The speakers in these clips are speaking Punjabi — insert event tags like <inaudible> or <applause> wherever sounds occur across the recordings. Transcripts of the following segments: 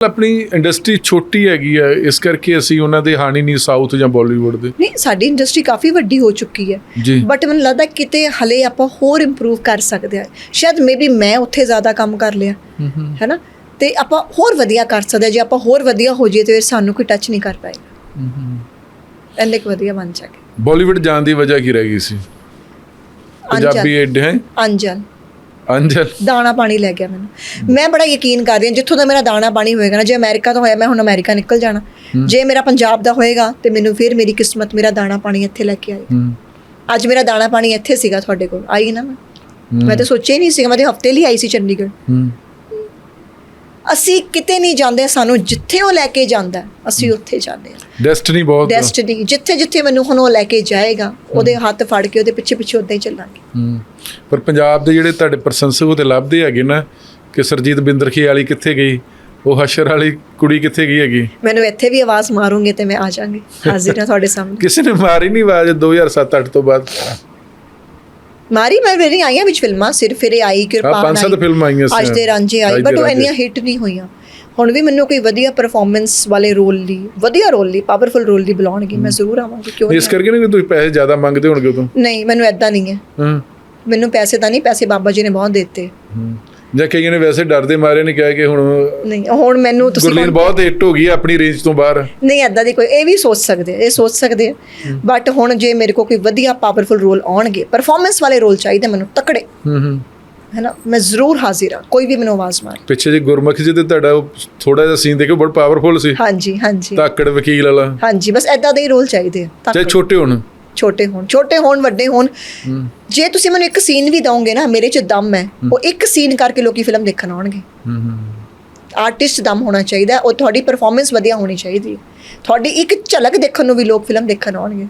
ਆਪਣੀ ਇੰਡਸਟਰੀ ਛੋਟੀ ਹੈਗੀ ਆ ਇਸ ਕਰਕੇ ਅਸੀਂ ਉਹਨਾਂ ਦੇ ਹਾਣੀ ਨਹੀਂ ਸਾਊਥ ਜਾਂ ਬਾਲੀਵੁੱਡ ਦੇ। ਨਹੀਂ ਸਾਡੀ ਇੰਡਸਟਰੀ ਕਾਫੀ ਵੱਡੀ ਹੋ ਚੁੱਕੀ ਹੈ। ਬਟ ਮੈਨੂੰ ਲੱਗਦਾ ਕਿਤੇ ਹਲੇ ਆਪਾਂ ਹੋਰ ਇੰਪਰੂਵ ਕਰ ਸਕਦੇ ਹਾਂ। ਸ਼ਾਇਦ ਮੇਬੀ ਮੈਂ ਉੱਥੇ ਜ਼ਿਆਦਾ ਕੰਮ ਕਰ ਲਿਆ। ਹੈਨਾ? ਤੇ ਆਪਾਂ ਹੋਰ ਵਧੀਆ ਕਰ ਸਕਦੇ ਹਾਂ। ਜੇ ਆਪਾਂ ਹੋਰ ਵਧੀਆ ਹੋ ਜਾਈਏ ਤੇ ਫਿਰ ਸਾਨੂੰ ਕੋਈ ਟੱਚ ਨਹੀਂ ਕਰ ਪਾਏਗਾ। ਇੰਨੇ ਕੁ ਵਧੀਆ ਬਣ ਜਾਗੇ ਬਾਲੀਵੁੱਡ ਜਾਣ ਦੀ ਵਜ੍ਹਾ ਕੀ ਰਹਿ ਗਈ ਸੀ? ਪੰਜਾਬੀ ਐਡ ਹੈ? ਅੰਜਲ। ਅੰਜਲ। ਦਾਣਾ ਪਾਣੀ ਲੈ ਗਿਆ ਮੈਨੂੰ। ਮੈਂ ਬੜਾ ਯਕੀਨ ਕਰਦੀ ਹਾਂ ਜਿੱਥੋਂ ਦਾ ਮੇਰਾ ਦਾਣਾ ਪਾਣੀ ਹੋਏਗਾ ਨਾ ਜੇ ਅਮਰੀਕਾ ਤੋਂ ਹੋਇਆ ਮੈਂ ਹੁਣ ਅਮਰੀਕਾ ਨਿਕਲ ਜਾਣਾ। ਜੇ ਮੇਰਾ ਪੰਜਾਬ ਦਾ ਹੋਏਗਾ ਤੇ ਮੈਨੂੰ ਫਿਰ ਮੇਰੀ ਕਿਸਮਤ ਮੇਰਾ ਦਾਣਾ ਪਾਣੀ ਇੱਥੇ ਲੈ ਕੇ ਆਏ ਅੱਜ ਮੇਰਾ ਦਾਣਾ ਪਾਣੀ ਇੱਥੇ ਸੀਗਾ ਤੁਹਾਡੇ ਕੋਲ ਆਈ ਨਾ ਮੈਂ। ਮੈਂ ਤਾਂ ਸੋਚਿਆ ਹੀ ਨਹੀਂ ਸੀਗਾ ਮੈਂ ਤੇ ਹਫ਼ਤੇ ਲਈ ਆਈ ਸੀ ਚੰਡੀਗੜ੍ਹ। ਅਸੀਂ ਕਿਤੇ ਨਹੀਂ ਜਾਂਦੇ ਸਾਨੂੰ ਜਿੱਥੇ ਉਹ ਲੈ ਕੇ ਜਾਂਦਾ ਅਸੀਂ ਉੱਥੇ ਜਾਂਦੇ ਹਾਂ। ਡੈਸਟਨੀ ਬਹੁਤ ਡੈਸਟੀਨੀ ਜਿੱਥੇ ਜਿੱਥੇ ਮੈਨੂੰ ਹੁਣ ਉਹ ਲੈ ਕੇ ਜਾਏਗਾ ਉਹਦੇ ਹੱਥ ਫੜ ਕੇ ਉਹਦੇ ਪਿੱਛੇ ਪਿੱਛੇ ਉਦਾਂ ਹੀ ਚੱਲਾਂਗੇ। ਹੂੰ ਪਰ ਪੰਜਾਬ ਦੇ ਜਿਹੜੇ ਤੁਹਾਡੇ ਪ੍ਰਸ਼ੰਸਕ ਉਹ ਤੇ ਲੱਭਦੇ ਹੈਗੇ ਨਾ ਕਿ ਸਰਜੀਤ ਬਿੰਦਰਖੀ ਵਾਲੀ ਕਿੱਥੇ ਗਈ? ਉਹ ਹਸ਼ਰ ਵਾਲੀ ਕੁੜੀ ਕਿੱਥੇ ਗਈ ਹੈਗੀ? ਮੈਨੂੰ ਇੱਥੇ ਵੀ ਆਵਾਜ਼ ਮਾਰੂੰਗੇ ਤੇ ਮੈਂ ਆ ਜਾਾਂਗੀ ਹਾਜ਼ਰ ਹਾਂ ਤੁਹਾਡੇ ਸਾਹਮਣੇ। ਕਿਸੇ ਨੇ ਮਾਰੀ ਨਹੀਂ ਆਵਾਜ਼ 2007-8 ਤੋਂ ਬਾਅਦ? ਮਾਰੀ ਮੈਂ ਵੀ ਆਈਆਂ ਵਿੱਚ ਫਿਲਮਾਂ ਸਿਰਫ ਫਿਰ ਆਈ ਕਿਰਪਾਨ ਪੰਜ ਸੱਤ ਫਿਲਮਾਂ ਆਈਆਂ ਸੀ। ਅੱਜ ਦੇ ਰਾਂਝੇ ਆਈ ਬਟ ਉਹ। ਇੰਨੀਆਂ ਹਿੱਟ ਨਹੀਂ ਹੋਈਆਂ। ਹੁਣ ਵੀ ਮੈਨੂੰ ਕੋਈ ਵਧੀਆ ਪਰਫਾਰਮੈਂਸ ਵਾਲੇ ਰੋਲ ਲਈ ਵਧੀਆ ਰੋਲ ਲਈ ਪਾਵਰਫੁਲ ਰੋਲ ਲਈ ਬੁਲਾਉਣਗੇ ਮੈਂ ਜ਼ਰੂਰ ਆਵਾਂਗੀ ਕਿਉਂ ਇਸ ਕਰਕੇ ਨਾ ਕਿ ਤੁਸੀਂ ਪੈਸੇ ਜ਼ਿਆਦਾ ਮੰਗਦੇ ਹੋਣਗੇ ਉਦੋਂ? ਨਹੀਂ? ਨਹੀਂ ਮੈਨੂੰ ਐਦਾਂ ਨਹੀਂ ਹੈ। ਹਾਂ। ਮੈਨੂੰ ਪੈਸੇ ਤਾਂ ਨਹੀਂ ਪੈਸੇ ਬਾਬਾ ਜੀ ਨੇ ਬਹੁਤ ਦਿੱਤੇ। ਹੂੰ। ਜਾਂ ਕਈਆਂ ਨੇ ਵੈਸੇ ਡਰਦੇ ਮਾਰੇ ਨਹੀਂ ਕਿਹਾ ਕਿ ਹੁਣ ਨਹੀਂ ਹੁਣ ਮੈਨੂੰ ਤੁਸੀਂ ਗੁਰਲੀਨ ਬਹੁਤ ਹਿੱਟ ਹੋ ਗਈ ਹੈ ਆਪਣੀ ਰੇਂਜ ਤੋਂ ਬਾਹਰ। ਨਹੀਂ ਐਦਾਂ ਦੀ ਕੋਈ ਇਹ ਵੀ ਸੋਚ ਸਕਦੇ ਆ, ਇਹ ਸੋਚ ਸਕਦੇ ਆ। ਬਟ ਹੁਣ ਜੇ ਮੇਰੇ ਕੋਲ ਕੋਈ ਵਧੀਆ ਪਾਵਰਫੁਲ ਰੋਲ ਆਉਣਗੇ ਪਰਫਾਰਮੈਂਸ ਵਾਲੇ ਰੋਲ ਚਾਹੀਦੇ ਮੈਨੂੰ ਤਕੜੇ। ਹੂੰ ਹੂੰ। ਹੈ ਨਾ ਮੈਂ ਜ਼ਰੂਰ ਹਾਜ਼ਰ ਹਾਂ ਕੋਈ ਵੀ ਮੈਨੂੰ ਆਵਾਜ਼ ਮਾਰੇ। ਪਿੱਛੇ ਜੇ ਗੁਰਮੁਖ ਜੀ ਤੇ ਤੁਹਾਡਾ ਥੋੜਾ ਜਿਹਾ ਸੀਨ ਦੇਖੋ ਬੜਾ ਪਾਵਰਫੁਲ ਸੀ। ਹਾਂਜੀ ਹਾਂਜੀ। ਤਾਕੜ ਵਕੀਲ ਵਾਲਾ। ਹਾਂਜੀ ਬਸ ਐਦਾਂ ਦੇ ਹੀ ਰੋਲ ਚਾਹੀਦੇ ਆ ਚਾਹੇ ਛੋਟੇ ਹੋਣ। ਛੋਟੇ ਹੋਣ ਛੋਟੇ ਹੋਣ ਵੱਡੇ ਹੋਣ। ਜੇ ਤੁਸੀਂ ਮੈਨੂੰ ਇੱਕ ਸੀਨ ਵੀ ਦਵੋਗੇ ਨਾ ਮੇਰੇ ਚ ਦਮ ਹੈ ਉਹ ਇੱਕ ਸੀਨ ਕਰਕੇ ਲੋਕੀ ਫਿਲਮ ਦੇਖਣ ਆਉਣਗੇ। ਆਰਟਿਸਟ ਦਮ ਹੋਣਾ ਚਾਹੀਦਾ ਉਹ ਤੁਹਾਡੀ ਪਰਫਾਰਮੈਂਸ ਵਧੀਆ ਹੋਣੀ ਚਾਹੀਦੀ ਤੁਹਾਡੀ ਇੱਕ ਝਲਕ ਦੇਖਣ ਨੂੰ ਵੀ ਲੋਕ ਫਿਲਮ ਦੇਖਣ ਆਉਣਗੇ।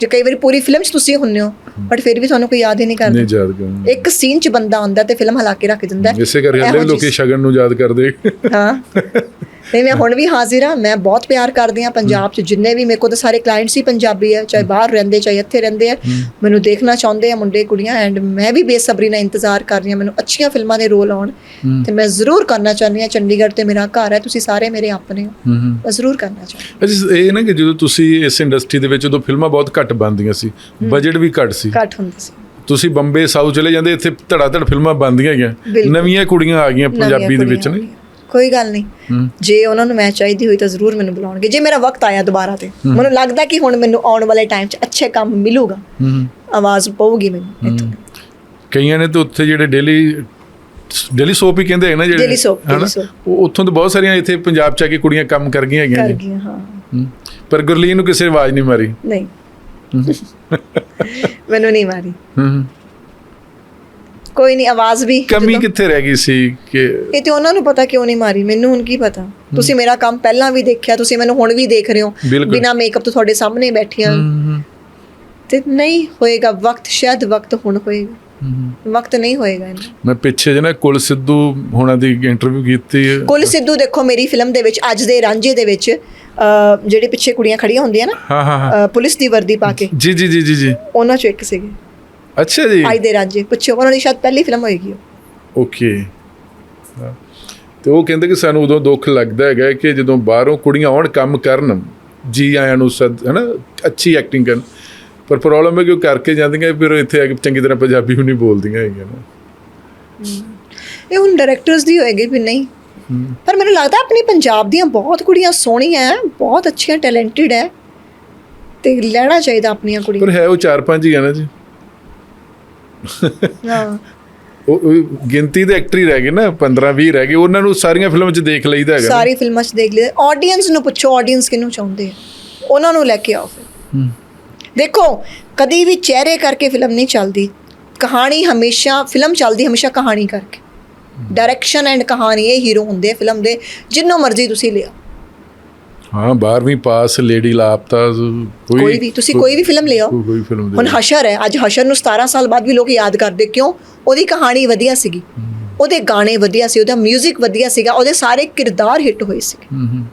ਜੇ ਕਈ ਵਾਰੀ ਪੂਰੀ ਫਿਲਮ 'ਚ ਤੁਸੀਂ ਹੁੰਨੇ ਹੋ ਬਟ ਫਿਰ ਵੀ ਤੁਹਾਨੂੰ ਕੋਈ ਯਾਦ ਹੀ ਨਹੀਂ ਕਰਦਾ। ਨਹੀਂ ਯਾਦ ਕਰਨਾ। ਇੱਕ ਸੀਨ 'ਚ ਬੰਦਾ ਆਉਂਦਾ ਤੇ ਫਿਲਮ ਹਲਾ ਕੇ ਰੱਖ ਦਿੰਦਾ। ਇਸੇ ਕਰਕੇ ਲੋਕੀ ਸ਼ਗਨ ਨੂੰ ਯਾਦ ਕਰਦੇ। ਹਾਂ। <laughs> ਨਹੀਂ ਮੈਂ ਹੁਣ ਵੀ ਹਾਜ਼ਰ ਹਾਂ ਮੈਂ ਬਹੁਤ ਪਿਆਰ ਕਰਦੀ ਹਾਂ ਪੰਜਾਬ 'ਚ ਜਿੰਨੇ ਵੀ ਮੇਰੇ ਕੋਲ ਤਾਂ ਸਾਰੇ ਕਲਾਇੰਟਸ ਹੀ ਪੰਜਾਬੀ ਆ ਚਾਹੇ ਬਾਹਰ ਰਹਿੰਦੇ ਚਾਹੇ ਇੱਥੇ ਰਹਿੰਦੇ ਆ ਮੈਨੂੰ ਦੇਖਣਾ ਚਾਹੁੰਦੇ ਆ ਮੁੰਡੇ ਕੁੜੀਆਂ ਐਂਡ ਮੈਂ ਵੀ ਬੇਸਬਰੀ ਨਾਲ ਇੰਤਜ਼ਾਰ ਕਰ ਰਹੀ ਹਾਂ ਮੈਨੂੰ ਅੱਛੀਆਂ ਫਿਲਮਾਂ ਦੇ ਰੋਲ ਆਉਣ ਤੇ ਮੈਂ ਜ਼ਰੂਰ ਕਰਨਾ ਚਾਹੁੰਦੀ ਹਾਂ ਚੰਡੀਗੜ੍ਹ ਤੇ ਮੇਰਾ ਘਰ ਹੈ ਤੁਸੀਂ ਸਾਰੇ ਮੇਰੇ ਆਪਣੇ ਹੋ। ਹੂੰ ਹੂੰ। ਮੈਂ ਜ਼ਰੂਰ ਕਰਨਾ ਚਾਹੁੰਦੀ ਅੱਛਾ ਇਹ ਨਾ ਕਿ ਜਦੋਂ ਤੁਸੀਂ ਇਸ ਇੰਡਸਟਰੀ ਦੇ ਵਿੱਚ ਉਦੋਂ ਫਿਲਮਾਂ ਬਹੁਤ ਘੱਟ ਬਣਦੀਆਂ ਸੀ ਬਜਟ ਵੀ ਘੱਟ ਸੀ। ਹਾਂ। ਘੱਟ ਹੁੰਦੀ ਸੀ। ਤੁਸੀਂ ਬੰਬੇ ਸਾਊਥ ਚਲੇ ਜਾਂਦੇ ਇੱਥੇ ਧੜਾ ਧੜ ਫਿਲਮਾਂ ਬਣਦੀਆਂ ਬਿਲਕੁਲ। ਨਵੀਆਂ ਕੁੜੀਆਂ ਆ ਗਈਆਂ ਪੰਜਾਬੀ ਦੇ ਵਿੱਚ ਨੇ। ਕੋਈ ਗੱਲ ਨਹੀਂ। ਜੇ ਉਹਨਾਂ ਨੂੰ ਮੈਂ ਚਾਹੀਦੀ ਹੋਈ ਤਾਂ ਜ਼ਰੂਰ ਮੈਨੂੰ ਬੁਲਾਉਣਗੇ। ਜੇ ਮੇਰਾ ਵਕਤ ਆਇਆ ਦੁਬਾਰਾ ਤੇ। ਮੈਨੂੰ ਲੱਗਦਾ ਕਿ ਹੁਣ ਮੈਨੂੰ ਆਉਣ ਵਾਲੇ ਟਾਈਮ 'ਚ ਅੱਛੇ ਕੰਮ ਮਿਲੂਗਾ। ਆਵਾਜ਼ ਪਊਗੀ ਮੈਨੂੰ ਇੱਥੋਂ। ਕਈਆਂ ਨੇ ਤਾਂ ਉੱਥੇ ਜਿਹੜੇ ਡੇਲੀ ਡੇਲੀ ਸੋਪ ਹੀ ਕਹਿੰਦੇ ਹੈ ਨਾ ਜਿਹੜੇ। ਉਹ ਉੱਥੋਂ ਤੋਂ ਬਹੁਤ ਸਾਰੀਆਂ ਇੱਥੇ ਪੰਜਾਬ ਚ ਆ ਕੇ ਕੁੜੀਆਂ ਕੰਮ ਕਰ ਗਈਆਂ ਹੈਗੀਆਂ ਕਰ ਗਈਆਂ ਹਾਂ। ਪਰ ਗੁਰਲੀਨ ਨੂੰ ਕਿਸੇ ਆਵਾਜ਼ ਨਹੀਂ ਮਾਰੀ। ਨਹੀਂ। <laughs> ਮੈਨੂੰ ਨਹੀਂ ਮਾਰੀ। ਹੂੰ। ਕੋਈ ਨਹੀਂ ਆਵਾਜ਼ ਵੀ ਕਮੀ ਕਿੱਥੇ ਰਹਿ ਗਈ ਸੀ ਕਿ ਇਹ ਤੇ ਉਹਨਾਂ ਨੂੰ ਪਤਾ ਕਿਉਂ ਨਹੀਂ ਮਾਰੀ ਮੈਨੂੰ ਹੁਣ ਕੀ ਪਤਾ? ਤੁਸੀਂ ਮੇਰਾ ਕੰਮ ਪਹਿਲਾਂ ਵੀ ਦੇਖਿਆ ਤੁਸੀਂ ਮੈਨੂੰ ਹੁਣ ਵੀ ਦੇਖ ਰਹੇ ਹੋ। ਬਿਨਾ ਮੇਕਅਪ ਤੋਂ ਤੁਹਾਡੇ ਸਾਹਮਣੇ ਬੈਠੀਆਂ। ਤੇ ਨਹੀਂ ਹੋਏਗਾ ਵਕਤ ਸ਼ਾਇਦ ਵਕਤ ਹੁਣ ਹੋਏਗਾ। ਵਕਤ ਨਹੀਂ ਹੋਏਗਾ ਮੈਂ ਪਿੱਛੇ ਜਿਹੇ ਨਾ ਕੁਲ ਸਿੱਧੂ ਹੋਣਾ ਦੀ ਇੰਟਰਵਿਊ ਕੀਤੀ। ਹੈ। ਕੁਲ ਸਿੱਧੂ ਦੇਖੋ ਮੇਰੀ ਫਿਲਮ ਦੇ ਵਿੱਚ ਅੱਜ ਦੇ ਰਾਂਝੇ ਦੇ ਵਿੱਚ ਜਿਹੜੇ ਪਿੱਛੇ ਕੁੜੀਆਂ ਖੜੀਆਂ ਹੁੰਦੀਆਂ ਨਾ ਹਾਂ ਹਾਂ ਪੁਲਿਸ ਦੀ ਵਰਦੀ ਪਾ ਕੇ। ਜੀ ਜੀ ਜੀ ਜੀ। ਉਹਨਾਂ ਚੋਂ ਇੱਕ ਸੀਗੇ। ਅੱਛਾ ਜੀ। ਅੱਜ ਦੇ ਰਾਂਝੇ ਪਿੱਛੇ ਉਹਨਾਂ ਦੀ ਸ਼ਾਇਦ ਪਹਿਲੀ ਫਿਲਮ ਹੋਏਗੀ ਓਕੇ। ਤੇ ਉਹ ਕਹਿੰਦੇ ਕਿ ਸਾਨੂੰ ਉਦੋਂ ਦੁੱਖ ਲੱਗਦਾ ਹੈਗਾ ਕਿ ਜਦੋਂ ਬਾਹਰੋਂ ਕੁੜੀਆਂ ਆਉਣ ਕੰਮ ਕਰਨ ਜੀ ਆਇਆਂ ਨੂੰ ਸਦ ਹੈਨਾ ਅੱਛੀ ਐਕਟਿੰਗ ਕਰਨ। ਪਰ ਪ੍ਰੋਬਲਮ ਹੈ ਕਿ ਉਹ ਕਰਕੇ ਜਾਂਦੀਆਂ ਫਿਰ ਇੱਥੇ ਆ ਕੇ ਚੰਗੀ ਤਰ੍ਹਾਂ ਪੰਜਾਬੀ ਵੀ ਨਹੀਂ ਬੋਲਦੀਆਂ ਹੈਗੀਆਂ ਨਾ। ਇਹ ਹੁਣ ਡਾਇਰੈਕਟਰਸ ਦੀ ਹੋਏਗੀ ਵੀ ਨਹੀਂ। ਪਰ ਮੈਨੂੰ ਲੱਗਦਾ ਆਪਣੀ ਪੰਜਾਬ ਦੀਆਂ ਬਹੁਤ ਕੁੜੀਆਂ ਸੋਹਣੀਆਂ ਬਹੁਤ ਅੱਛੀਆਂ ਟੈਲੈਂਟਡ ਹੈ ਤੇ ਲੈਣਾ ਚਾਹੀਦਾ ਆਪਣੀਆਂ ਕੁੜੀਆਂ। ਪਰ ਹੈ ਉਹ ਚਾਰ ਪੰਜ ਹੀ ਆ ਨਾ ਜੀ। ਉਹ ਗਿਣਤੀ ਦੇ ਐਕਟਰ ਰਹਿ ਗਏ ਨਾ 15 20 ਰਹਿ ਗਏ। ਉਹਨਾਂ ਨੂੰ ਸਾਰੀਆਂ ਫਿਲਮਾਂ 'ਚ ਦੇਖ ਲਈਦਾ ਹੈਗਾ ਸਾਰੀ ਫਿਲਮਾਂ 'ਚ ਦੇਖ ਲਈਦਾ। ਆਡੀਅנס ਨੂੰ ਪੁੱਛੋ ਆਡੀਅנס ਕਿਹਨੂੰ ਚਾਹੁੰਦੇ ਆ? ਉਹਨਾਂ ਨੂੰ ਲੈ ਕੇ ਆਓ ਫਿਰ। ਦੇਖੋ ਕਦੀ ਵੀ ਚਿਹਰੇ ਕਰਕੇ ਫਿਲਮ ਨਹੀਂ ਚੱਲਦੀ। ਕਹਾਣੀ ਹਮੇਸ਼ਾ ਫਿਲਮ ਚੱਲਦੀ ਹਮੇਸ਼ਾ ਕਹਾਣੀ ਕਰਕੇ। ਡਾਇਰੈਕਸ਼ਨ ਐਂਡ ਕਹਾਣੀ ਇਹ ਹੀਰੋ ਹੁੰਦੇ ਫਿਲਮ ਦੇ। ਜਿੰਨੋਂ ਮਰਜ਼ੀ ਤੁਸੀਂ ਲਿਆ ਹਾਂ 12ਵੀਂ ਪਾਸ ਲੇਡੀ ਲਾਪਤਾ ਕੋਈ ਕੋਈ ਵੀ ਤੁਸੀਂ ਕੋਈ ਵੀ ਫਿਲਮ ਲਿਆਓ ਕੋਈ- ਫਿਲਮ ਦੇ ਹੁਣ ਹਸ਼ਰ ਹੈ। ਅੱਜ ਹਸ਼ਰ ਨੂੰ 17 ਸਾਲ ਬਾਅਦ ਵੀ ਲੋਕ ਯਾਦ ਕਰਦੇ ਕਿਉਂ? ਉਹਦੀ ਕਹਾਣੀ ਵਧੀਆ ਸੀਗੀ। ਉਹਦੇ ਗਾਣੇ ਵਧੀਆ ਸੀ ਉਹਦਾ 뮤직 ਵਧੀਆ ਸੀਗਾ ਉਹਦੇ ਸਾਰੇ ਕਿਰਦਾਰ ਹਿੱਟ ਹੋਏ ਸੀ ਹੂੰ ਹੂੰ।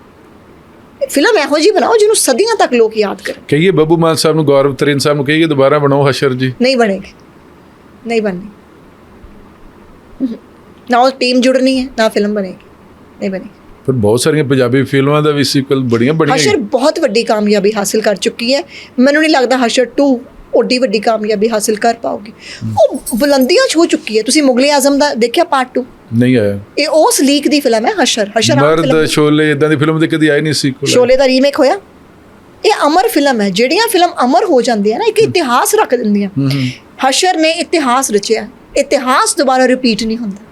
ਫਿਲਮ ਇਹੋ ਜਿਹੀ ਬਣਾਓ ਜਿਹਨੂੰ ਸਦੀਆਂ ਤੱਕ ਲੋਕ ਯਾਦ ਕਰਨ। ਕਹੀਏ ਬੱਬੂ ਮਾਨ ਸਾਹਿਬ ਨੂੰ ਗੌਰਵ ਤਰੀਨ ਸਾਹਿਬ ਨੂੰ ਕਹੀਏ ਦੁਬਾਰਾ ਬਣਾਓ ਹਸ਼ਰ ਜੀ। ਨਹੀਂ ਬਣੇਗੀ। ਨਹੀਂ ਬਣਨੀ। ਨਾ ਉਹ ਟੀਮ ਜੁੜਨੀ ਹੈ ਨਾ ਫਿਲਮ ਬਣੇਗੀ। ਨਹੀਂ ਬਣੇਗੀ। ਪਰ ਬਹੁਤ ਸਾਰੀਆਂ ਪੰਜਾਬੀ ਫਿਲਮਾਂ ਦਾ ਵੀ ਸੀਕਵਲ ਬੜੀਆਂ ਬੜੀਆਂ ਹਸ਼ਰ ਬਹੁਤ ਵੱਡੀ ਕਾਮਯਾਬੀ ਹਾਸਿਲ ਕਰ ਚੁੱਕੀ ਹੈ। ਮੈਨੂੰ ਨਹੀਂ ਲੱਗਦਾ ਹਸ਼ਰ 2 ਓਡੀ ਵੱਡੀ ਕਾਮਯਾਬੀ ਹਾਸਿਲ ਕਰ ਪਾਉਗੀ ਉਹ ਬੁਲੰਦੀਆਂ ਛੂ ਚੁੱਕੀ ਹੈ। ਤੁਸੀਂ ਮੁਗਲੇ ਆਜ਼ਮ ਦਾ ਦੇਖਿਆ ਪਾਰਟ 2 ਨਹੀਂ ਆਇਆ। ਇਹ ਉਸ ਲੀਕ ਦੀ ਫਿਲਮ ਹੈ ਹਸ਼ਰ। ਹਸ਼ਰ ਮਰਦ ਸ਼ੋਲੇ ਇਦਾਂ ਦੀ ਫਿਲਮ ਤੇ ਕਦੀ ਆਈ ਨਹੀਂ ਸੀਕਵਲ ਸ਼ੋਲੇ ਦਾ ਰੀਮੇਕ ਹੋਇਆ? ਇਹ ਅਮਰ ਫਿਲਮ ਹੈ। ਜਿਹੜੀਆਂ ਫਿਲਮ ਅਮਰ ਹੋ ਜਾਂਦੀਆਂ ਨਾ ਇੱਕ ਇਤਿਹਾਸ ਰੱਖ ਦਿੰਦੀਆਂ। ਹਸ਼ਰ ਨੇ ਇਤਿਹਾਸ ਰਚਿਆ। ਇਤਿਹਾਸ ਦੁਬਾਰਾ ਰਿਪੀਟ ਨਹੀਂ ਹੁੰਦਾ।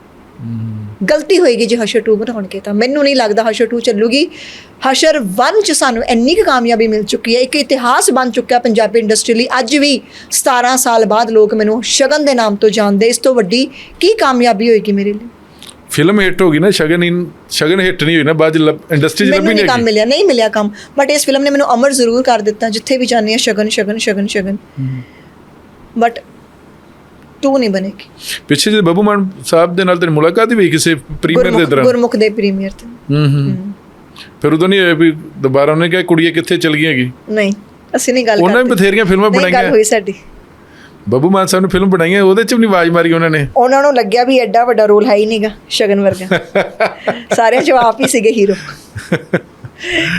ਗਲਤੀ ਹੋਏਗੀ ਜੇ ਹਸ਼ਰ 2 ਬਣਾਉਣਗੇ ਤਾਂ। ਮੈਨੂੰ ਨਹੀਂ ਲੱਗਦਾ ਹਸ਼ਰ 2 ਚੱਲੂਗੀ। ਹਸ਼ਰ 1 ਚ ਸਾਨੂੰ ਇੰਨੀ ਕੁ ਕਾਮਯਾਬੀ ਮਿਲ ਚੁੱਕੀ ਹੈ ਇੱਕ ਇਤਿਹਾਸ ਬਣ ਚੁੱਕਾ ਹੈ ਪੰਜਾਬੀ ਇੰਡਸਟਰੀ ਲਈ। ਅੱਜ ਵੀ 17 ਸਾਲ ਬਾਅਦ ਲੋਕ ਮੈਨੂੰ ਸ਼ਗਨ ਦੇ ਨਾਮ ਤੋਂ ਜਾਣਦੇ ਇਸ ਤੋਂ ਵੱਡੀ ਕੀ ਕਾਮਯਾਬੀ ਹੋਏਗੀ ਮੇਰੇ ਲਈ? ਫਿਲਮ ਹਿੱਟ ਹੋ ਗਈ ਨਾ ਸ਼ਗਨ ਇਨ ਸ਼ਗਨ ਹਿੱਟ ਨਹੀਂ ਹੋਈ ਨਾ ਬਾਅਦ ਇੰਡਸਟਰੀ ਮੈਨੂੰ ਲੱਭੀ ਨਹੀਂ ਕੰਮ ਮਿਲਿਆ ਨਹੀਂ ਮਿਲਿਆ ਕੰਮ। ਬਟ ਇਸ ਫਿਲਮ ਨੇ ਮੈਨੂੰ ਅਮਰ ਜ਼ਰੂਰ ਕਰ ਦਿੱਤਾ ਜਿੱਥੇ ਵੀ ਜਾਂਦੀ ਹਾਂ ਸ਼ਗਨ ਸ਼ਗਨ ਸ਼ਗਨ ਸ਼ਗਨ। ਬਟ ਟੂ ਨਹੀਂ ਬਣੇਗੀ। ਪਿੱਛੇ ਜੇ ਬੱਬੂ ਮਾਨ ਸਾਹਿਬ ਦੇ ਨਾਲ ਤੇਰੀ ਮੁਲਾਕਾਤ ਹੀ ਹੋਈ ਕਿਸੇ ਪ੍ਰੀਮੀਅਰ ਦੇ ਦੌਰਾਨ? ਗੁਰਮੁਖ ਦੇ ਪ੍ਰੀਮੀਅਰ ਤੇ। ਹੂੰ ਹੂੰ। ਫਿਰ ਉਦੋਂ ਨਹੀਂ ਹੋਇਆ ਵੀ ਦੁਬਾਰਾ ਉਹਨੇ ਕਿਹਾ ਕੁੜੀਏ ਕਿੱਥੇ ਚਲ ਗਈ ਹੈਗੀ? ਨਹੀਂ ਅਸੀਂ ਨਹੀਂ ਗੱਲ ਉਹਨਾਂ ਨੇ ਕਰਦੇ। ਬਥੇਰੀਆਂ ਫਿਲਮਾਂ ਨਹੀਂ ਗੱਲ ਬਣਾਈਆਂ। ਹੋਈ ਸਾਡੀ। ਬੱਬੂ ਮਾਨ ਸਾਹਿਬ ਨੇ ਫਿਲਮ ਬਣਾਈਆਂ ਉਹਦੇ 'ਚ ਵੀ ਨਹੀਂ ਆਵਾਜ਼ ਮਾਰੀ ਉਹਨਾਂ ਨੇ? ਉਹਨਾਂ ਨੂੰ ਲੱਗਿਆ ਵੀ ਐਡਾ ਵੱਡਾ ਰੋਲ ਹੈ ਹੀ ਨਹੀਂਗਾ ਸ਼ਗਨ ਵਰਗਾ। <laughs> ਸਾਰੇ ਜਵਾਬ ਹੀ ਸੀਗੇ ਹੀਰੋ।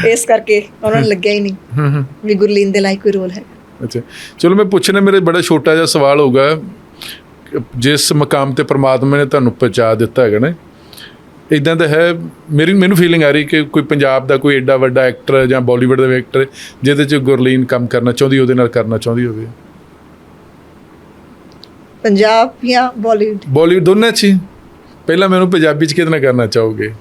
ਇਸ ਕਰਕੇ ਉਹਨਾਂ ਨੂੰ ਲੱਗਿਆ ਹੀ ਨਹੀਂ ਹੂੰ ਹੂੰ। ਵੀ ਗੁਰਲੀਨ ਦੇ ਲਾਇਕ ਕੋਈ ਰੋਲ ਹੈ ਅੱਛਾ। ਚਲੋ ਮੈਂ ਪੁੱਛਣਾ ਮੇਰੇ ਬੜਾ ਛੋਟਾ ਜਿਹਾ ਸਵਾਲ ਹੋਊਗਾ। ਜਿਸ ਮਕਾਮ ਤੇ ਪ੍ਰਮਾਤਮਾ ਨੇ ਤੁਹਾਨੂੰ ਪਹੁੰਚਾ ਦਿੱਤਾ ਹੈਗਾ ਨਾ ਇਦਾਂ ਦਾ ਹੈ ਮੇਰੀ ਮੈਨੂੰ ਫੀਲਿੰਗ ਆ ਰਹੀ ਕਿ ਕੋਈ ਪੰਜਾਬ ਦਾ ਕੋਈ ਐਡਾ ਵੱਡਾ ਐਕਟਰ ਜਾਂ ਬਾਲੀਵੁੱਡ ਦਾ ਐਕਟਰ ਜਿਹਦੇ 'ਚ ਗੁਰਲੀਨ ਕੰਮ ਕਰਨਾ ਚਾਹੁੰਦੀ ਉਹਦੇ ਨਾਲ ਕਰਨਾ ਚਾਹੁੰਦੀ ਹੋਵੇ। ਪੰਜਾਬ ਜਾਂ ਬਾਲੀਵੁੱਡ ਬਾਲੀਵੁੱਡ ਦੋਨਾਂ 'ਚ ਪਹਿਲਾਂ ਮੈਨੂੰ ਪੰਜਾਬੀ 'ਚ ਕਿਹਦੇ ਨਾਲ ਕਰਨਾ ਚਾਹੋਗੇ?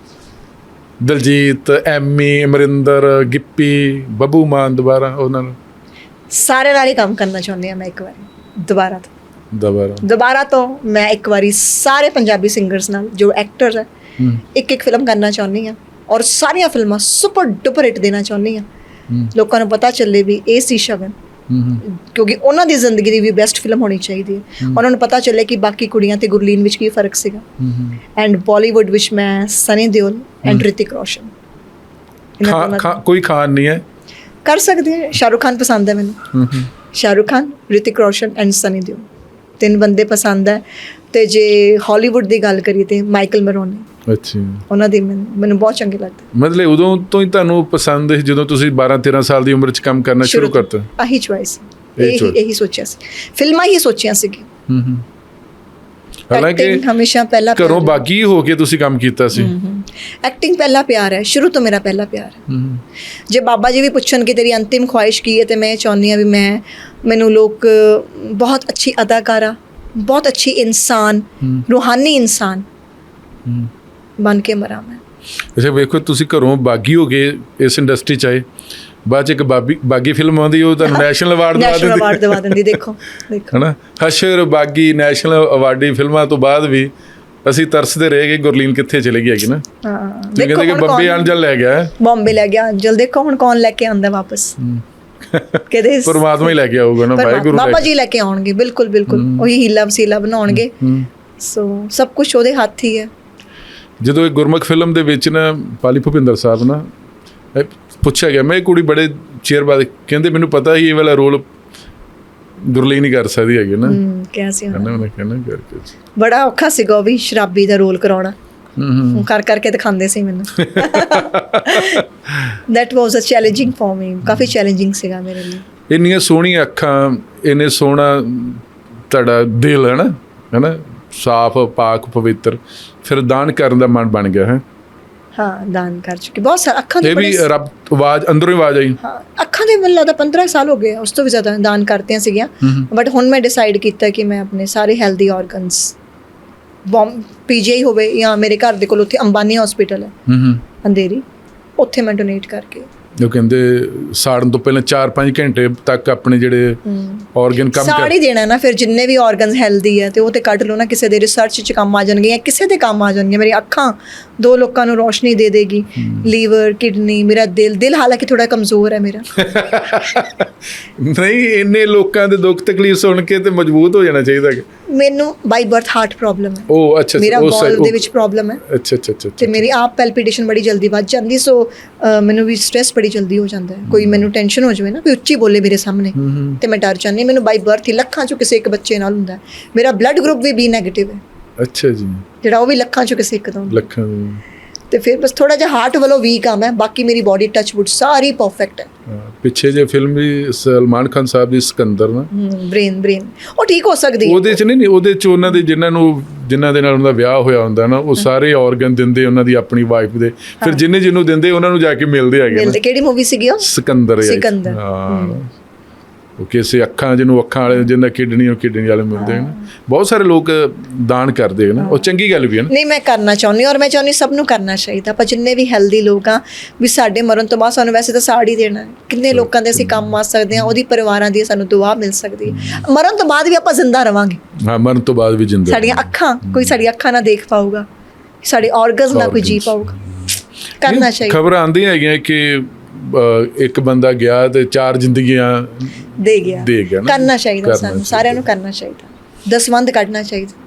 ਦਲਜੀਤ ਐਮੀ ਅਮਰਿੰਦਰ ਗਿੱਪੀ ਬੱਬੂ ਮਾਨ ਦੁਬਾਰਾ ਉਹਨਾਂ ਨਾਲ ਸਾਰੇ ਨਾਲ ਹੀ ਕੰਮ ਕਰਨਾ ਚਾਹੁੰਦੀ ਹਾਂ ਮੈਂ ਇੱਕ ਵਾਰੀ ਦੁਬਾਰਾ ਤੋਂ। ਦੁਬਾਰਾ। ਦੁਬਾਰਾ ਤੋਂ ਮੈਂ ਇੱਕ ਵਾਰੀ ਸਾਰੇ ਪੰਜਾਬੀ ਸਿੰਗਰਸ ਨਾਲ ਜੋ ਐਕਟਰਸ ਹੈ। ਇੱਕ ਇੱਕ ਫਿਲਮ ਕਰਨਾ ਚਾਹੁੰਦੀ ਹਾਂ ਔਰ ਸਾਰੀਆਂ ਫਿਲਮਾਂ ਸੁਪਰ ਡੁਪਰ ਹਿੱਟ ਦੇਣਾ ਚਾਹੁੰਦੀ ਹੂੰ। ਲੋਕਾਂ ਨੂੰ ਪਤਾ ਚੱਲੇ ਵੀ ਇਹ ਸੀ ਸ਼ਗਨ ਕਿਉਂਕਿ ਉਹਨਾਂ ਦੀ ਜ਼ਿੰਦਗੀ ਦੀ ਵੀ ਬੈਸਟ ਫਿਲਮ ਹੋਣੀ ਚਾਹੀਦੀ ਹੈ। ਉਹਨਾਂ ਨੂੰ ਪਤਾ ਚੱਲੇ ਕਿ ਬਾਕੀ ਕੁੜੀਆਂ ਤੇ ਗੁਰਲੀਨ ਵਿੱਚ ਕੀ ਫ਼ਰਕ ਸੀਗਾ। ਐਂਡ ਬਾਲੀਵੁੱਡ ਵਿੱਚ ਮੈਂ ਸਨੀ ਦਿਓਲ ਐਂਡ ਰਿਤਿਕ ਰੋਸ਼ਨ ਕੋਈ ਖਾਨ ਨਹੀਂ ਹੈ? ਕਰ ਸਕਦੇ ਸ਼ਾਹਰੁਖ ਖਾਨ ਪਸੰਦ ਹੈ ਮੈਨੂੰ। ਸ਼ਾਹਰੁਖ ਖਾਨ ਰਿਤਿਕ ਰੋਸ਼ਨ ਐਂਡ ਸਨੀ ਦਿਓਲ ਤਿੰਨ ਬੰਦੇ ਪਸੰਦ ਹੈ। ਤੇ ਜੇ ਹਾਲੀਵੁੱਡ ਦੀ ਗੱਲ ਕਰੀਏ ਤੇ ਮਾਈਕਲ ਮੈਰੋਨੀ ਅੱਛਾ। ਉਹਨਾਂ ਦੀ ਮੈਨੂੰ ਬਹੁਤ ਚੰਗੇ ਲੱਗਦੇ। ਮਤਲਬ ਉਦੋਂ ਤੋਂ ਹੀ ਤੁਹਾਨੂੰ ਪਸੰਦ ਸੀ ਜਦੋਂ ਤੁਸੀਂ 12 13 ਸਾਲ ਦੀ ਉਮਰ 'ਚ ਕੰਮ ਕਰਨਾ ਸ਼ੁਰੂ। ਕਰਤਾ? ਆਹੀ ਚੁਆਇਸ ਇਹੀ। ਇਹੀ ਸੋਚਿਆ ਸੀ। ਫਿਲਮਾਂ ਹੀ ਸੋਚੀਆਂ ਸੀ ਹੂੰ ਹੂੰ। ਹਾਲਾਂਕਿ ਹਮੇਸ਼ਾ ਪਹਿਲਾ ਘਰੋਂ ਬਾਗੀ ਹੋ ਕੇ ਤੁਸੀਂ ਕੰਮ ਕੀਤਾ ਸੀ? ਐਕਟਿੰਗ ਪਹਿਲਾ ਪਿਆਰ ਹੈ ਸ਼ੁਰੂ ਤੋਂ ਮੇਰਾ ਪਹਿਲਾ ਪਿਆਰ ਹੈ। ਜੇ ਬਾਬਾ ਜੀ ਵੀ ਪੁੱਛਣ ਕਿ ਤੇਰੀ ਅੰਤਿਮ ਖੁਆਇਸ਼ ਕੀ ਹੈ ਤੇ ਮੈਂ ਚਾਹੁੰਦੀ ਹਾਂ ਵੀ ਮੈਂ ਮੈਨੂੰ ਲੋਕ ਬਹੁਤ ਅੱਛੀ ਅਦਾਕਾਰਾ ਬਹੁਤ ਅੱਛੀ ਇਨਸਾਨ। ਰੂਹਾਨੀ ਇਨਸਾਨ ਬਣ ਕੇ ਮਰਾਂ ਮੈਂ। ਅੱਛਾ ਵੇਖੋ ਤੁਸੀਂ ਘਰੋਂ ਬਾਗੀ ਹੋ ਗਏ ਇਸ ਇੰਡਸਟਰੀ 'ਚ ਆਏ। ਬਾਅਦ 'ਚ ਇੱਕ ਬਾਗੀ ਬਾਗੀ ਫਿਲਮ ਆਉਂਦੀ ਉਹ ਤੁਹਾਨੂੰ ਨੈਸ਼ਨਲ ਅਵਾਰਡ ਦਵਾ ਨੈਸ਼ਨਲ ਅਵਾਰਡ ਦਿੰਦੀ ਦਵਾ ਦਿੰਦੀ ਦੇਖੋ ਦੇਖੋ। ਹਨਾ? ਹਸ਼ਰ ਬਾਗੀ ਨੈਸ਼ਨਲ ਅਵਾਰਡੀ ਫਿਲਮਾਂ ਤੋਂ ਬਾਅਦ ਵੀ ਅਸੀਂ ਤਰਸਦੇ ਰਹੇ ਕਿ ਗੁਰਲੀਨ ਕਿੱਥੇ ਚਲੀ ਗਈ ਹੈਗੀ ਨਾ। ਹਾਂ ਕਹਿੰਦੇ ਕਿ ਬੰਬੇ ਅੰਜਲ ਲੈ ਗਿਆ। ਬੰਬੇ ਲੈ ਗਿਆ ਅੰਜਲ ਦੇਖੋ ਹੁਣ ਕੌਣ ਲੈ ਕੇ ਆਉਂਦਾ ਵਾਪਸ। ਕਿਹਦੇ ਪਰਮਾਤਮਾ ਹੀ ਲੈ ਕੇ ਆਊਗਾ ਨਾ ਵਾਹਿਗੁਰੂ ਲੈ ਬਾਬਾ ਜੀ ਲੈ ਕੇ ਆਉਣਗੇ ਬਿਲਕੁਲ ਬਿਲਕੁਲ। ਉਹੀ ਹੀਲਾ ਵਸੀਲਾ ਬਣਾਉਣਗੇ। ਸੋ ਸਭ ਕੁਝ ਉਹਦੇ ਹੱਥ ਹੀ ਹੈ। ਜਦੋਂ ਇਹ ਗੁਰਮੁਖ ਫਿਲਮ ਦੇ ਵਿੱਚ ਨਾ ਪਾਲੀ ਭੁਪਿੰਦਰ ਸਾਹਿਬ ਨਾ ਪੁੱਛਿਆ ਗਿਆ ਮੈਂ ਇਹ ਕੁੜੀ ਬੜੇ ਚਿਰ ਬਾਅਦ ਕਹਿੰਦੇ ਮੈਨੂੰ ਪਤਾ ਹੀ ਇਹ ਵਾਲਾ ਰੋਲ ਗੁਰਲੀਨ ਹੀ ਕਰ ਸਕਦੀ ਹੈਗੀ ਨਾ। ਹਮ ਕਿਹਾ ਸੀ ਉਹਨੇ। ਕਹਿੰਦਾ ਉਹਨੇ ਕਹਿੰਦਾ ਕਰਕੇ ਬੜਾ ਔਖਾ ਸੀਗਾ ਉਹ ਵੀ ਸ਼ਰਾਬੀ ਦਾ ਰੋਲ ਕਰਾਉਣਾ। ਹੂੰ ਹੂੰ। ਕਰ ਕਰਕੇ ਦਿਖਾਉਂਦੇ ਸੀ ਮੈਨੂੰ। That was a challenging for me ਕਾਫੀ ਚੈਲੰਜਿੰਗ ਸੀਗਾ ਮੇਰੇ ਲਈ। ਇੰਨੀਆਂ ਸੋਹਣੀਆਂ ਅੱਖਾਂ ਇੰਨੇ ਸੋਹਣਾ ਤੁਹਾਡਾ ਦਿਲ ਹੈ ਨਾ? ਹੈ ਨਾ? ਸਾਫ਼ ਪਾਕ ਪਵਿੱਤਰ ਫਿਰ ਦਾਨ ਕਰਨ ਦਾ ਮਨ ਬਣ ਗਿਆ ਹੈ? ਹਾਂ ਦਾਨ ਕਰ ਚੁੱਕੀ ਬਹੁਤ ਸਾਰਾ ਅੱਖਾਂ ਦੇ ਇਹ ਵੀ ਬੜੇ ਰੱਬ ਆਵਾਜ਼ ਅੰਦਰੋਂ ਹੀ ਆਵਾਜ਼ ਆਈ। ਹਾਂ ਅੱਖਾਂ ਦੇ ਮੈਨੂੰ ਲੱਗਦਾ 15 ਸਾਲ ਹੋ ਗਏ ਆ, ਉਸ ਤੋਂ ਵੀ ਜ਼ਿਆਦਾ ਦਾਨ ਕਰਤੀਆਂ ਸੀਗੀਆਂ। ਬਟ ਹੁਣ ਮੈਂ ਡਿਸਾਈਡ ਕੀਤਾ ਕਿ ਮੈਂ ਆਪਣੇ ਸਾਰੇ ਹੈਲਦੀ ਆਰਗਨਸ ਬੌਮ ਪੀਜੀਆਈ ਹੋਵੇ ਜਾਂ ਮੇਰੇ ਘਰ ਦੇ ਕੋਲ ਉੱਥੇ ਅੰਬਾਨੀ ਹਸਪੀਟਲ ਹੈ ਹੂੰ ਹੂੰ। ਅੰਧੇਰੀ ਉੱਥੇ ਮੈਂ ਡੋਨੇਟ ਕਰਕੇ ਉਹ ਕਹਿੰਦੇ ਸਾੜਨ ਤੋਂ ਪਹਿਲਾਂ 4-5 ਘੰਟੇ ਤੱਕ ਆਪਣੇ ਜਿਹੜੇ ਆਰਗਨ ਕੰਮ ਕਰ ਸਾੜੀ ਦੇਣਾ ਨਾ ਫਿਰ ਜਿੰਨੇ ਵੀ ਆਰਗਨਸ ਹੈਲਦੀ ਹੈ ਤੇ ਉਹ ਤੇ ਕੱਢ ਲਓ ਨਾ ਕਿਸੇ ਦੇ ਰਿਸਰਚ ਚ ਕੰਮ ਆ ਜਾਣਗੇ ਜਾਂ ਕਿਸੇ ਦੇ ਕੰਮ ਆ ਜਾਣਗੇ। ਮੇਰੀ ਅੱਖਾਂ ਦੋ ਲੋਕਾਂ ਨੂੰ ਰੋਸ਼ਨੀ ਦੇ ਦੇਗੀ। ਲੀਵਰ ਕਿਡਨੀ ਮੇਰਾ ਦਿਲ ਦਿਲ ਹਾਲਾਂਕਿ ਥੋੜਾ ਕਮਜ਼ੋਰ ਹੈ ਮੇਰਾ। <laughs> ਨਹੀਂ ਇੰਨੇ ਲੋਕਾਂ ਦੇ ਦੁੱਖ ਤਕਲੀਫ ਸੁਣ ਕੇ ਤੇ ਮਜ਼ਬੂਤ ਹੋ ਜਾਣਾ ਚਾਹੀਦਾ ਕਿ ਮੈਨੂੰ ਬਾਈ ਬਰਥ ਹਾਰਟ ਪ੍ਰੋਬਲਮ ਹੈ। ਉਹ ਅੱਛਾ ਮੇਰਾ ਵਾਲ ਦੇ ਵਿੱਚ ਪ੍ਰੋਬਲਮ ਹੈ। ਅੱਛਾ ਅੱਛਾ ਅੱਛਾ ਤੇ ਮੇਰੀ ਆਪ ਪੈਲਪੀਟੇਸ਼ਨ ਬੜੀ ਜਲਦੀ ਵੱਧ ਜਾਂਦੀ ਸੋ ਮੈਨੂੰ ਵੀ ਸਟ੍ਰੈਸ ਬੜੀ ਜਲਦੀ ਹੋ ਜਾਂਦਾ ਹੈ। ਕੋਈ ਮੈਨੂੰ ਟੈਨਸ਼ਨ ਹੋ ਜਾਵੇ ਨਾ ਕੋਈ ਉੱਚੀ ਬੋਲੇ ਮੇਰੇ ਸਾਹਮਣੇ ਤੇ ਮੈਂ ਡਰ ਜਾਂਦੀ ਮੈਨੂੰ ਬਾਈ ਬਰਥ ਹੀ ਲੱਖਾਂ ਚੋਂ ਕਿਸੇ ਇੱਕ ਬੱਚੇ ਨਾਲ ਹੁੰਦਾ। ਮੇਰਾ ਬਲੱਡ ਗਰੁੱਪ ਵੀ ਬੀ 네ਗੇਟਿਵ ਹੈ। ਅੱਛਾ ਜੀ। ਜਿਹੜਾ ਉਹ ਵੀ ਲੱਖਾਂ ਚੋਂ ਕਿਸੇ ਇੱਕ ਹੁੰਦਾ ਲੱਖਾਂ ਤੇ ਫਿਰ ਬਸ ਥੋੜਾ ਜਿਹਾ ਹਾਰਟ ਵੱਲੋਂ ਵੀਕ ਆ ਮੈਂ ਬਾਕੀ ਮੇਰੀ ਬਾਡੀ ਟੱਚ ਵੁੱਡ ਸਾਰੀ ਪਰਫੈਕਟ ਹੈ। ਪਿੱਛੇ ਜੇ ਫਿਲਮ ਵੀ ਸਲਮਾਨ ਖਾਨ ਸਾਹਿਬ ਦੀ ਸਿਕੰਦਰ ਨਾ। ਬ੍ਰੇਨ ਬ੍ਰੇਨ ਉਹ ਠੀਕ ਹੋ ਸਕਦੀ ਹੈ। ਉਹਦੇ ਚ ਨਹੀਂ ਨਹੀਂ ਉਹਦੇ ਚ ਉਹਨਾਂ ਦੇ ਜਿਨ੍ਹਾਂ ਨੂੰ ਜਿਨ੍ਹਾਂ ਦੇ ਨਾਲ ਉਹਨਾਂ ਦਾ ਵਿਆਹ ਹੋਇਆ ਹੁੰਦਾ ਨਾ ਉਹ ਸਾਰੇ ਆਰਗਨ ਦਿੰਦੇ ਉਹਨਾਂ ਦੀ ਆਪਣੀ ਵਾਈਫ ਦੇ। ਫਿਰ ਜਿੰਨੇ ਜਿਹਨੂੰ ਦਿੰਦੇ ਉਹਨਾਂ ਨੂੰ ਜਾ ਕੇ ਮਿਲਦੇ ਹੈਗੇ ਮਿਲਦੇ। ਕਿਹੜੀ ਮੂਵੀ ਸੀਗੀ ਉਹ? ਸਿਕੰਦਰ ਸਿਕੰਦਰ, ਹਾਂ। ਕਿਸੇ ਅੱਖਾਂ ਜਿਹਨੂੰ ਅੱਖਾਂ ਵਾਲੇ ਜਿੰਨਾ ਕਿਡਨੀ ਉਹ ਕਿਡਨੀ ਵਾਲੇ ਮਿਲਦੇ ਹਨ। ਬਹੁਤ ਸਾਰੇ ਲੋਕ ਦਾਨ ਕਰਦੇ ਹਨ ਉਹ ਚੰਗੀ ਗੱਲ ਵੀ ਹੈ ਨਾ। ਨਹੀਂ ਮੈਂ ਕਰਨਾ ਚਾਹੁੰਦੀ ਔਰ ਮੈਂ ਚਾਹੁੰਦੀ ਸਭ ਨੂੰ ਕਰਨਾ ਚਾਹੀਦਾ। ਪਰ ਜਿੰਨੇ ਵੀ ਹੈਲਦੀ ਲੋਕ ਆ ਵੀ ਸਾਡੇ ਮਰਨ ਤੋਂ ਬਾਅਦ ਸਾਨੂੰ ਵੈਸੇ ਤਾਂ ਸਾੜੀ ਦੇਣਾ। ਕਿੰਨੇ ਲੋਕਾਂ ਦੇ ਅਸੀਂ ਕੰਮ ਆ ਸਕਦੇ ਹਾਂ ਉਹਦੀ ਪਰਿਵਾਰਾਂ ਦੀ ਸਾਨੂੰ ਦੁਆ ਮਿਲ ਸਕਦੀ ਹੈ। ਮਰਨ ਤੋਂ ਬਾਅਦ ਵੀ ਆਪਾਂ ਜ਼ਿੰਦਾ ਰਵਾਂਗੇ। ਹਾਂ ਮਰਨ ਤੋਂ ਬਾਅਦ ਵੀ ਜਿੰਦਾ ਸਾਡੀਆਂ ਅੱਖਾਂ ਕੋਈ ਸਾਡੀ ਅੱਖਾਂ ਨਾ ਦੇਖ ਪਾਊਗਾ। ਸਾਡੇ ਆਰਗਨਸ ਨਾ ਕੋਈ ਜੀ। ਪਾਊਗਾ। ਕਰਨਾ ਚਾਹੀਦਾ। ਖਬਰਾਂ ਆਉਂਦੀਆਂ ਹੈਗੀਆਂ ਕਿ ਇੱਕ ਬੰਦਾ ਗਿਆ ਤੇ ਚਾਰ ਜ਼ਿੰਦਗੀਆਂ ਦੇ ਗਿਆ ਦੇ ਗਿਆ ਨਾ। ਕਰਨਾ ਚਾਹੀਦਾ ਸਾਨੂੰ। ਸਾਰਿਆਂ ਨੂੰ ਕਰਨਾ ਚਾਹੀਦਾ ਦਸਵੰਦ ਕੱਢਣਾ ਚਾਹੀਦਾ